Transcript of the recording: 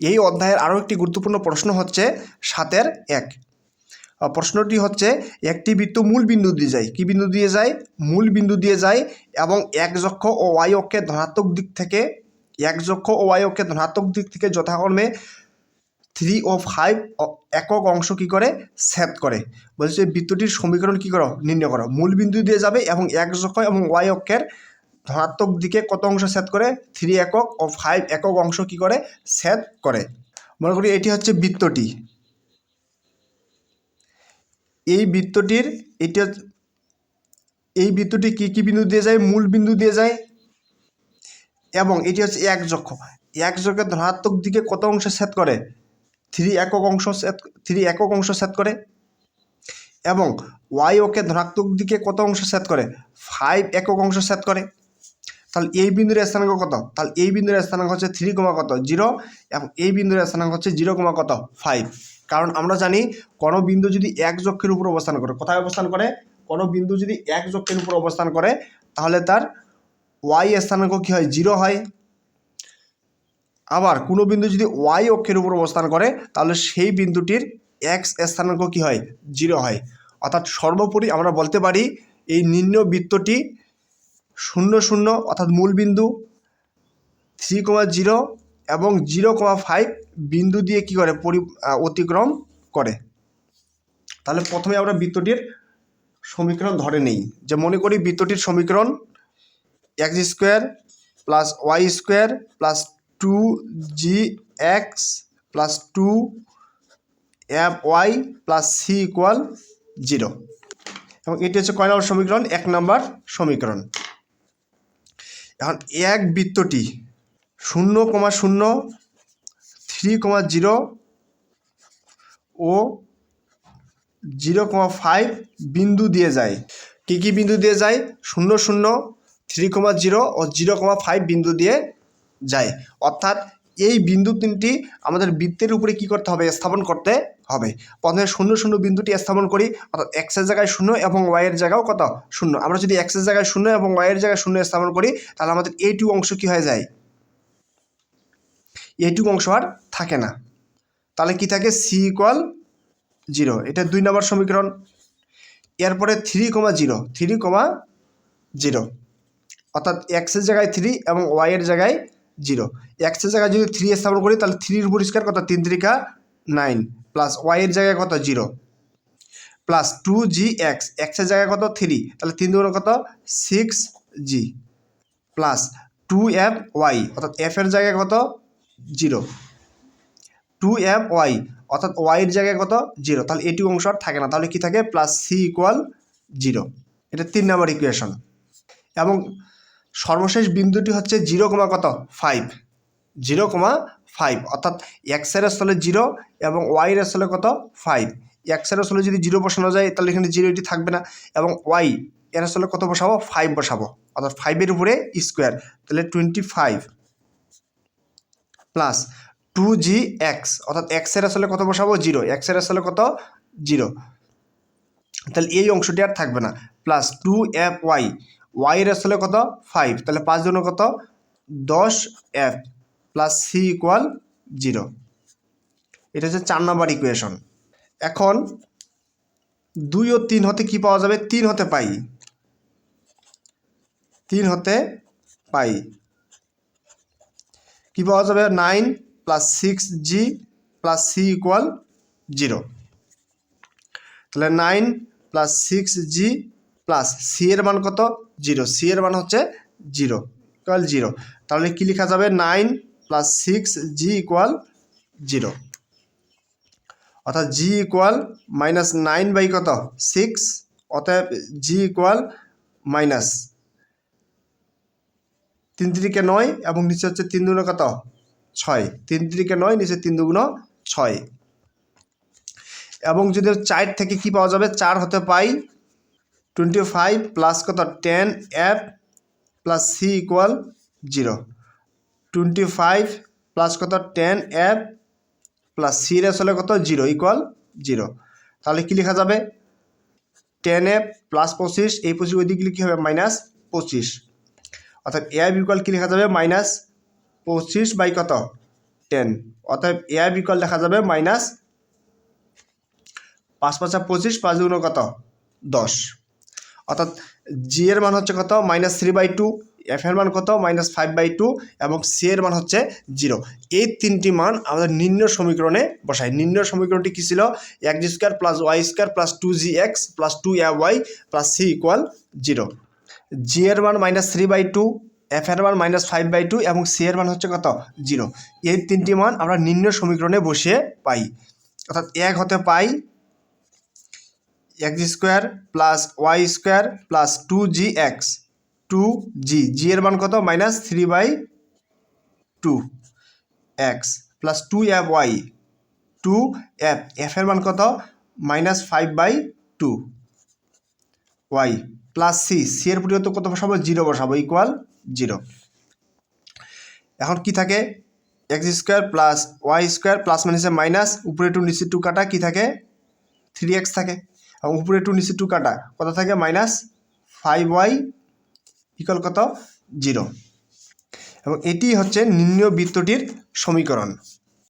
এই অধ্যায়ের আরও একটি গুরুত্বপূর্ণ প্রশ্ন হচ্ছে সাতের এক। প্রশ্নটি হচ্ছে, একটি বৃত্ত মূল বিন্দু দিয়ে যায়। কি বিন্দু দিয়ে যায়? মূল বিন্দু দিয়ে যায় এবং এক যক্ষ ও ওয়াই অক্ষের ধনাত্মক দিক থেকে, এক যক্ষ ও ওয়াই অক্ষের ধনাত্মক দিক থেকে যথাক্রমে থ্রি ও ফাইভ একক অংশ কি করে? সেট করে। বলছে বৃত্তটির সমীকরণ কি করো? নির্ণয় করো। মূল বিন্দু দিয়ে যাবে এবং এক যক্ষ এবং ওয়াই অক্ষের ধনাত্মক দিকে কত অংশ সেট করে? থ্রি একক ও ফাইভ একক অংশ কি করে? সেট করে। মনে করি এটি হচ্ছে বৃত্তটি। এই বৃত্তটির, এটি এই বৃত্তটি কী কী বিন্দু দিয়ে যায়? মূল বিন্দু দিয়ে যায়। এবং এটি হচ্ছে এক যক্ষ এক যক্ষের ধনাত্মক দিকে কত অংশ সেট করে? থ্রি একক অংশ থ্রি একক অংশ সেট করে। এবং ওয়াই ওকে ধনাত্মক দিকে কত অংশ সেট করে? ফাইভ একক অংশ সেট করে। তাহলে এই বিন্দুর স্থানাঙ্ক কত? তাহলে এই বিন্দুর স্থানাঙ্ক হচ্ছে থ্রি কমা কত? জিরো এবং এই বিন্দুর স্থানাঙ্ক হচ্ছে জিরো কমা কত? ফাইভ কারণ আমরা জানি কোনো বিন্দু যদি এক যক্ষের উপর অবস্থান করে, কোথায় অবস্থান করে? কোনো বিন্দু যদি এক যক্ষের উপর অবস্থান করে, তাহলে তার ওয়াই স্থানাঙ্ক কী হয়? জিরো হয়। আবার কোনো বিন্দু যদি ওয়াই অক্ষের উপর অবস্থান করে, তাহলে সেই বিন্দুটির এক্স স্থানাঙ্ক কী হয়? জিরো হয়। অর্থাৎ সর্বোপরি আমরা বলতে পারি এই নিম্ন বৃত্তটি শূন্য শূন্য অর্থাৎ মূল বিন্দু থ্রি কমা জিরো এবং জিরো কমা ফাইভ বিন্দু দিয়ে কী করে পরি অতিক্রম করে। তাহলে প্রথমে আমরা বৃত্তটির সমীকরণ ধরে নেই। যে মনে করি বৃত্তটির সমীকরণ X square plus Y square plus two G X plus two F Y plus C equal zero এবং এটি হচ্ছে কয় নম্বর সমীকরণ? এক নম্বর সমীকরণ। এখন এক বৃত্তটি শূন্য কমা শূন্য, থ্রি কমা জিরো ও জিরো কমা ফাইভ বিন্দু দিয়ে যায়। কী কী বিন্দু দিয়ে যায়? শূন্য শূন্য, থ্রি কমা জিরো ও জিরো কমা ফাইভ বিন্দু দিয়ে যায়। অর্থাৎ এই বিন্দু তিনটি আমাদের বৃত্তের উপরে কি করতে হবে? স্থাপন করতে হবে। প্রথমে শূন্য শূন্য বিন্দুটি স্থাপন করি, অর্থাৎ এক্সের জায়গায় শূন্য এবং ওয়াইয়ের জায়গাও কত? শূন্য। আমরা যদি এক্সের জায়গায় শূন্য এবং ওয়াইয়ের জায়গায় শূন্য স্থাপন করি, তাহলে আমাদের এই টু অংশ কী হয়ে যায়? এইটুকু অংশ আর থাকে না। তাহলে কি থাকে? সি ইকুয়াল জিরো এটা দুই নম্বর সমীকরণ। এরপরে three comma zero three comma zero অর্থাৎ এক্সের জায়গায় থ্রি এবং ওয়াইয়ের জায়গায় জিরো এক্সের জায়গায় যদি থ্রি স্থাপন করি, তাহলে থ্রির পরিষ্কার কত? তিন তিরিকা নাইন প্লাস ওয়াইয়ের জায়গায় কত? Zero plus two G X এক্সের জায়গায় কত? থ্রি তাহলে তিন দুগুণ কত? Six G plus two F Y অর্থাৎ এফের জায়গায় কত? জিরো টু এফ ওয়াই অর্থাৎ ওয়াইয়ের জায়গায় কত? জিরো তাহলে এটি অংশ আর থাকে না। তাহলে কি থাকে? প্লাস সি ইকুয়াল জিরো এটা তিন নম্বর ইকুয়েশন এবং সর্বশেষ বিন্দুটি হচ্ছে জিরো কমা কত? ফাইভ জিরো কমা ফাইভ অর্থাৎ এক্সের স্থলে জিরো এবং ওয়াইয়ের স্থলে কত ফাইভ এক্সের স্থলে যদি জিরো বসানো যায়, তাহলে এখানে জিরো এটি থাকবে না এবং ওয়াই এর স্থলে কত বসাবো? ফাইভ বসাবো। অর্থাৎ ফাইভের উপরে স্কোয়ার তাহলে twenty five plus two G X অর্থাৎ এক্সের আসলে কত বসাবো? জিরো এক্সের আসলে কত? জিরো তাহলে এই অংশটি আর থাকবে না। প্লাস টু এফ ওয়াই ওয়াইয়ের আসলে কত? ফাইভ তাহলে পাঁচ জন্য কত? দশ F plus C equal zero এটা হচ্ছে চার নম্বর ইকুয়েশন এখন দুই ও তিন হতে কি পাওয়া যাবে? তিন হতে পাই। তিন হতে পাই। কি পাওয়া যাবে? Nine plus six G plus C equal zero তাহলে nine plus six G plus C এর মান কত? জিরো সি এর মান হচ্ছে জিরো ইকুয়াল জিরো তাহলে কি লেখা যাবে? Nine plus six G equal zero অর্থাৎ G equal minus nine by কত? সিক্স অতএব জি ইকুয়াল মাইনাস তিন তিরিকে নয় এবং নিচে হচ্ছে তিন দুগুণ কত? ছয়। তিন তিরিকে নয়, নিচে তিন দুগুণ ছয়। এবং যদি চার থেকে কি পাওয়া যাবে? চার হতে পাই টোয়েন্টি ফাইভ প্লাস কত? Ten F plus C equal zero twenty five plus কত টেন এফ প্লাস সির আসলে কত? জিরো ইকুয়াল জিরো তাহলে কি লেখা যাবে? টেন এফ প্লাস পঁচিশ, এই পঁচিশ ওই দিকে কী হবে মাইনাস পঁচিশ। অর্থাৎ এফ ইকুয়াল কী লেখা যাবে? মাইনাস পঁচিশ বাই কত? টেন অর্থাৎ এ বিকল দেখা যাবে মাইনাস পাঁচ পাঁচা পঁচিশ, পাঁচ দুগুণ কত? দশ। অর্থাৎ জি এর মান হচ্ছে কত? Minus three by two F এর মান কত? মাইনাস ফাইভ বাই টু এবং সি এর মান হচ্ছে জিরো এই তিনটি মান আমাদের নিম্ন সমীকরণে বসাই। নিম্ন সমীকরণটি কী ছিল? X square plus Y square plus two G X plus two A Y plus C equal zero G এর মান minus three by two F এর মান মাইনাস ফাইভ বাই টু এবং সি এর মান হচ্ছে কত? জিরো এই তিনটি মান আমরা নিম্ন সমীকরণে বসিয়ে পাই। অর্থাৎ এক হতে পাই X square plus Y square plus two G X. Two G G এর মান কত? Minus three by two X plus two F Y two F F এর মান কত? Minus five by two Y plus C C এর পরিবর্তে কত বসাবো? জিরো বসাবো ইকুয়াল জিরো এখন কি থাকে? X square plus Y square plus মাইনাসে মাইনাস উপরে টু নিচে টু কাটা কি থাকে? থ্রি এক্স থাকে। এবং উপরে টু নিচে টু কাটা। কত থাকে? মাইনাস ফাইভ ওয়াই ইকুয়াল কত? জিরো। এবং এটি হচ্ছে নিম্ন বৃত্তটির সমীকরণ।